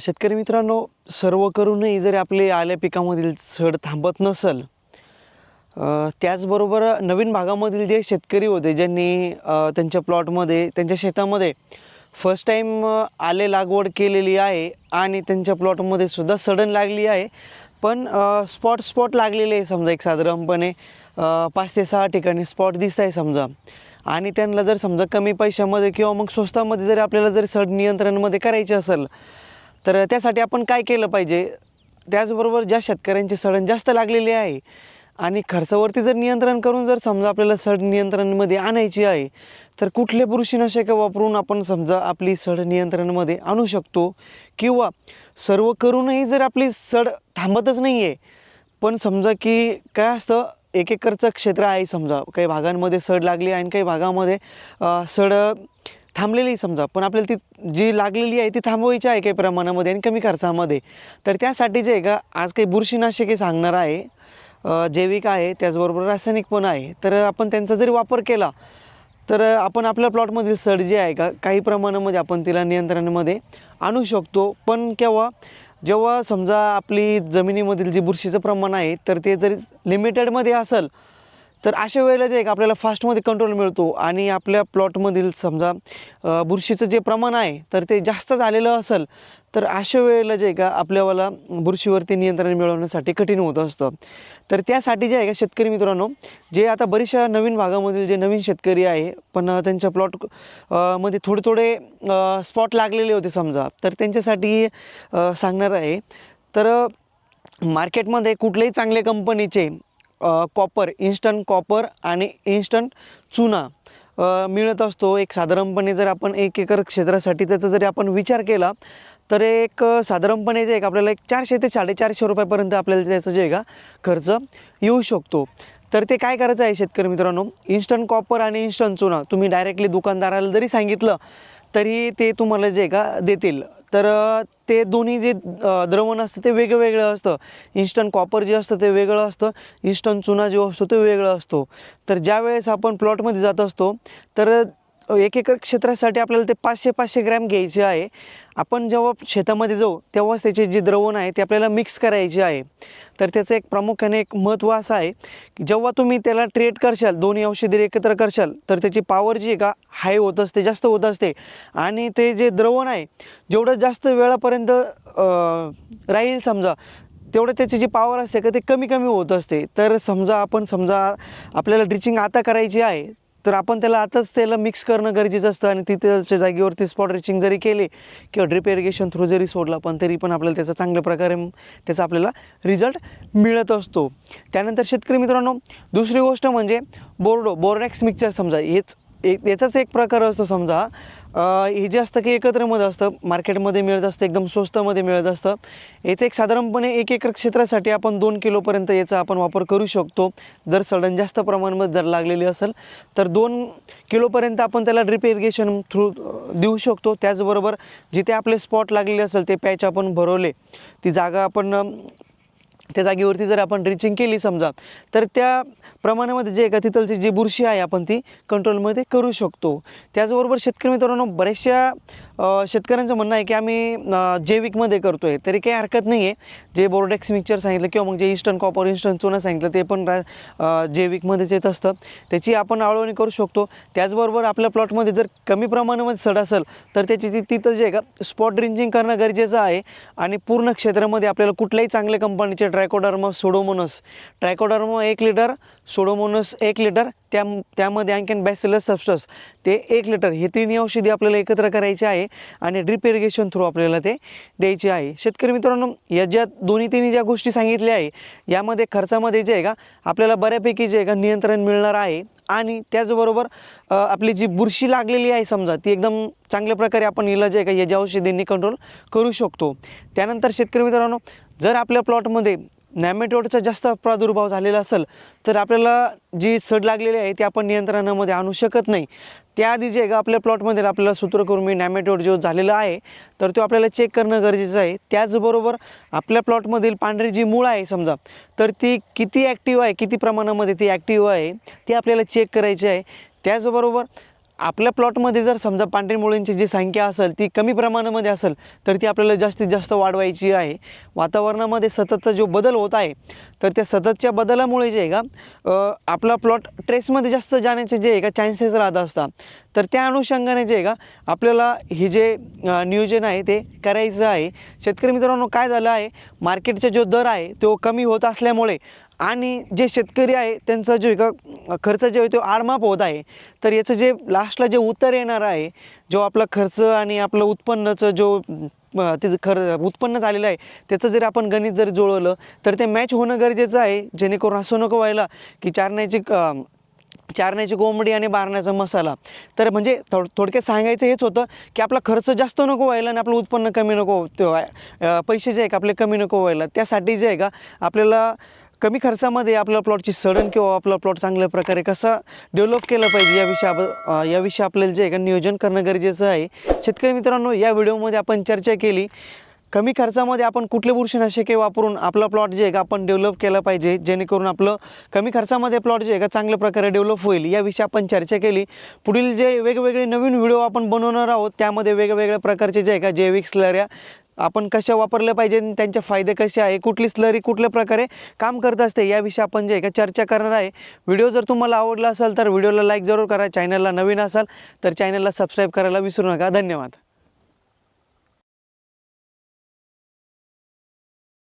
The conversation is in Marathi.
शेतकरी मित्रांनो सर्व करूनही जरी आपले आल्या पिकामधील सड थांबत नसल त्याचबरोबर नवीन भागामधील जे शेतकरी होते ज्यांनी त्यांच्या प्लॉटमध्ये त्यांच्या शेतामध्ये फर्स्ट टाईम आले लागवड केलेली आहे आणि त्यांच्या प्लॉटमध्ये सुद्धा सडन लागली आहे. पण स्पॉट स्पॉट लागलेले आहे समजा एक साधारणपणे पाच ते सहा ठिकाणी स्पॉट दिसत आहे समजा. आणि त्यांना जर समजा कमी पैशामध्ये किंवा मग स्वस्तामध्ये जर आपल्याला जर सड नियंत्रणमध्ये करायचे असेल तर त्यासाठी आपण काय केलं पाहिजे? त्याचबरोबर ज्या शेतकऱ्यांची सडण जास्त लागलेली आहे आणि खर्चावरती जर नियंत्रण करून जर समजा आपल्याला सड नियंत्रणमध्ये आणायची आहे तर कुठले बुरशीनाशक वापरून आपण समजा आपली सड नियंत्रणमध्ये आणू शकतो? किंवा सर्व करूनही जर आपली सड थांबतच नाही आहे पण समजा की काय असतं एक एकरचं क्षेत्र आहे समजा काही भागांमध्ये सड लागली आहे आणि काही भागामध्ये सड थांबलेली समजा पण आपल्याला ती जी लागलेली आहे ती थांबवायची आहे काही प्रमाणामध्ये आणि कमी खर्चामध्ये. तर त्यासाठी जे आहे का आज काही बुरशीनाशके सांगणार आहे जैविक आहे त्याचबरोबर रासायनिक पण आहे. तर आपण त्यांचा जरी वापर केला तर आपण आपल्या प्लॉटमधील सड जी आहे का काही प्रमाणामध्ये आपण तिला नियंत्रणामध्ये आणू शकतो. पण केव्हा जेव्हा समजा आपली जमिनीमधील जे बुरशीचं प्रमाण आहे तर ते जरी लिमिटेडमध्ये असेल तर अशा वेळेला जे आहे का आपल्याला फास्टमध्ये कंट्रोल मिळतो आणि आपल्या प्लॉटमधील समजा बुरशीचं जे प्रमाण आहे तर ते जास्त झालेलं असेल तर अशा वेळेला जे आहे का आपल्याला बुरशीवरती नियंत्रण मिळवण्यासाठी कठीण होत असतं. तर त्यासाठी जे आहे का शेतकरी मित्रांनो जे आता बऱ्याचशा नवीन भागामधील जे नवीन शेतकरी आहे पण त्यांच्या प्लॉटमध्ये थोडे थोडे स्पॉट लागलेले होते समजा तर त्यांच्यासाठी सांगणार आहे. तर मार्केटमध्ये कुठल्याही चांगल्या कंपनीचे कॉपर इन्स्टंट कॉपर आणि इन्स्टंट चुना मिळत असतो. एक साधारणपणे जर आपण एक एकर क्षेत्रासाठी त्याचा जरी आपण विचार केला तर एक साधारणपणे जे एक आपल्याला एक चारशे ते साडेचारशे रुपयापर्यंत आपल्याला त्याचं जे आहे का खर्च येऊ शकतो. तर ते काय करायचं आहे शेतकरी मित्रांनो? इन्स्टंट कॉपर आणि इन्स्टंट चुना. तुम्ही डायरेक्टली दुकानदाराला जरी सांगितलं तरी ते तुम्हाला जे का देतील. तर ते दोन्ही जे द्रवण असतं ते वेगवेगळं असतं. इन्स्टंट कॉपर जे असतं ते वेगळं असतं. इन्स्टंट चुना जो असतो तो वेगळं असतो. तर ज्या वेळेस आपण प्लॉटमध्ये जात असतो तर एक एकर क्षेत्रासाठी आपल्याला ते पाचशे पाचशे ग्रॅम घ्यायचे आहे. आपण जेव्हा शेतामध्ये जाऊ तेव्हाच त्याचे जे द्रवण आहे ते आपल्याला मिक्स करायचे आहे. तर त्याचं एक प्रामुख्याने एक महत्त्व असं आहे की जेव्हा तुम्ही त्याला ट्रीट करशाल दोन्ही औषधी एकत्र करशाल तर त्याची पॉवर जी आहे का हाय होत असते जास्त होत असते. आणि ते जे द्रवण आहे जेवढं जास्त वेळापर्यंत राहील समजा तेवढं त्याची जी पॉवर असते का ते कमी कमी होत असते. तर समजा आपण समजा आपल्याला ड्रिचिंग आता करायची आहे तर आपण त्याला आताच त्याला मिक्स करणं गरजेचं असतं आणि तिथच्या जागेवरती स्पॉट रिचिंग जरी केले किंवा ड्रिप इरिगेशन थ्रू जरी सोडला पण तरी पण आपल्याला त्याचा चांगल्या प्रकारे त्याचा आपल्याला रिझल्ट मिळत असतो. त्यानंतर शेतकरी मित्रांनो दुसरी गोष्ट म्हणजे बोर्डो बोर्डॅक्स मिक्सचर समजा हेच एक याचाच एक प्रकार असतो समजा. हे जे असतं की एकत्रमध्ये असतं मार्केटमध्ये मिळत असतं एकदम स्वस्तामध्ये मिळत असतं. याचं एक साधारणपणे एक एकर क्षेत्रासाठी आपण दोन किलोपर्यंत याचा आपण वापर करू शकतो. जर सडन जास्त प्रमाणामध्ये जर लागलेली असेल तर दोन किलोपर्यंत आपण त्याला ड्रिप इरिगेशन थ्रू देऊ शकतो. त्याचबरोबर जिथे आपले स्पॉट लागलेले असेल ते पॅच आपण भरवले ती जागा आपण त्या जागेवरती जर आपण ड्रिचिंग केली समजा तर त्या प्रमाणामध्ये जे एका तिथलची जी बुरशी आहे आपण ती कंट्रोलमध्ये करू शकतो. त्याचबरोबर शेतकरी मित्रांनो बऱ्याचशा शेतकऱ्यांचं म्हणणं आहे की आम्ही जैविकमध्ये करतो आहे तरी काही हरकत नाही आहे जे बोर्डेक्स मिक्सचर सांगितलं किंवा मग जे इस्टर्न कॉपर इन्स्टंट चुना सांगितलं ते पण रा जैविकमध्येच येत असतं. त्याची आपण आळवणी करू शकतो. त्याचबरोबर आपल्या प्लॉटमध्ये जर कमी प्रमाणामध्ये सड असेल तर त्याची ती तिथं जे आहे का स्पॉट ड्रिंचिंग करणं गरजेचं आहे. आणि पूर्ण क्षेत्रामध्ये आपल्याला कुठल्याही चांगल्या कंपनीचे ट्रॅकोडर्म सोडोमोनस ट्रॅकोडर्म एक लिटर सोडोमोनस एक लिटर त्या त्यामध्ये आणखीन बॅसिलस सबस्टस ते एक लिटर हे तिन्ही औषधी आपल्याला एकत्र करायचे आहे. आणि ड्रिप इरिगेशन थ्रू आपल्याला ते द्यायचे आहे. शेतकरी मित्रांनो या ज्या दोन्ही तिन्ही ज्या गोष्टी सांगितल्या आहे यामध्ये खर्चामध्ये जे आहे का आपल्याला बऱ्यापैकी जे आहे का नियंत्रण मिळणार आहे. आणि त्याचबरोबर आपली जी बुरशी लागलेली आहे समजा ती एकदम चांगल्या प्रकारे आपण हिला जे आहे का या ज्या औषधींनी कंट्रोल करू शकतो. त्यानंतर शेतकरी मित्रांनो जर आपल्या प्लॉटमध्ये नॅमेटोडचा जास्त प्रादुर्भाव झालेला असेल तर आपल्याला जी सड लागलेली आहे ती आपण नियंत्रणामध्ये आणू शकत नाही. त्याआधी जे का आपल्या प्लॉटमध्ये आपल्याला सूत्रकृमी नॅमेटोड जो झालेला आहे तर तो आपल्याला चेक करणं गरजेचं आहे. त्याचबरोबर आपल्या प्लॉटमधील पांढरी जी मूळ आहे समजा तर ती किती ॲक्टिव्ह आहे किती प्रमाणामध्ये ती ॲक्टिव्ह आहे ती आपल्याला चेक करायची आहे. त्याचबरोबर आपल्या प्लॉटमध्ये जर समजा पांढरी मुळींची जी संख्या असेल ती कमी प्रमाणामध्ये असेल तर ती आपल्याला जास्तीत जास्त वाढवायची आहे. वातावरणामध्ये सततचा जो बदल होत आहे तर त्या सततच्या बदलामुळे जे आहे का आपला प्लॉट ट्रेसमध्ये जास्त जाण्याचे जे आहे का चान्सेस राहत असतात. तर त्या अनुषंगाने जे आहे का आपल्याला हे जे नियोजन आहे ते करायचं आहे. शेतकरी मित्रांनो काय झालं आहे? मार्केटचा जो दर आहे तो कमी होत असल्यामुळे आणि जे शेतकरी आहे त्यांचा जो आहे का खर्च जो आहे तो आडमाप होत आहे तर याचं जे लास्टला जे उत्तर येणार आहे जो आपला खर्च आणि आपलं उत्पन्नाचं जो त्याचं खर उत्पन्न झालेलं आहे त्याचं जर आपण गणित जर जुळवलं तर ते मॅच होणं गरजेचं आहे जेणेकरून असं नको व्हायला की चारण्याची चारण्याची कोंबडी आणि बारण्याचा मसाला. तर म्हणजे थोड थोडक्यात सांगायचं हेच होतं की आपला खर्च जास्त नको व्हायला आणि आपलं उत्पन्न कमी नको पैसे जे आहे का आपले कमी नको व्हायला त्यासाठी जे आहे का आपल्याला कमी खर्चामध्ये आपल्या प्लॉटची सडन किंवा आपला प्लॉट चांगल्या प्रकारे कसा डेव्हलप केला पाहिजे याविषयी आप याविषयी आपल्याला जे आहे का नियोजन करणं गरजेचं आहे. शेतकरी मित्रांनो या व्हिडिओमध्ये आपण चर्चा केली. कमी खर्चामध्ये आपण कुठले बुरशीनाशके वापरून आपला प्लॉट जे आहे का आपण डेव्हलप केला पाहिजे जेणेकरून आपलं कमी खर्चामध्ये प्लॉट जे आहे का चांगल्या प्रकारे डेव्हलप होईल याविषयी आपण चर्चा केली. पुढील जे वेगवेगळे नवीन व्हिडिओ आपण बनवणार आहोत त्यामध्ये वेगवेगळ्या प्रकारचे जे आहे का जैविक स्लऱ्या आपण कशा वापरल्या पाहिजे आणि त्यांचे फायदे कसे आहे कुठली स्लरी कुठल्या प्रकारे काम करत असते याविषयी आपण जे काय का चर्चा करणार आहे. व्हिडिओ जर तुम्हाला आवडला असेल तर व्हिडिओला लाईक जरूर करा चॅनलला नवीन असाल तर चॅनलला सबस्क्राईब करायला विसरू नका. धन्यवाद.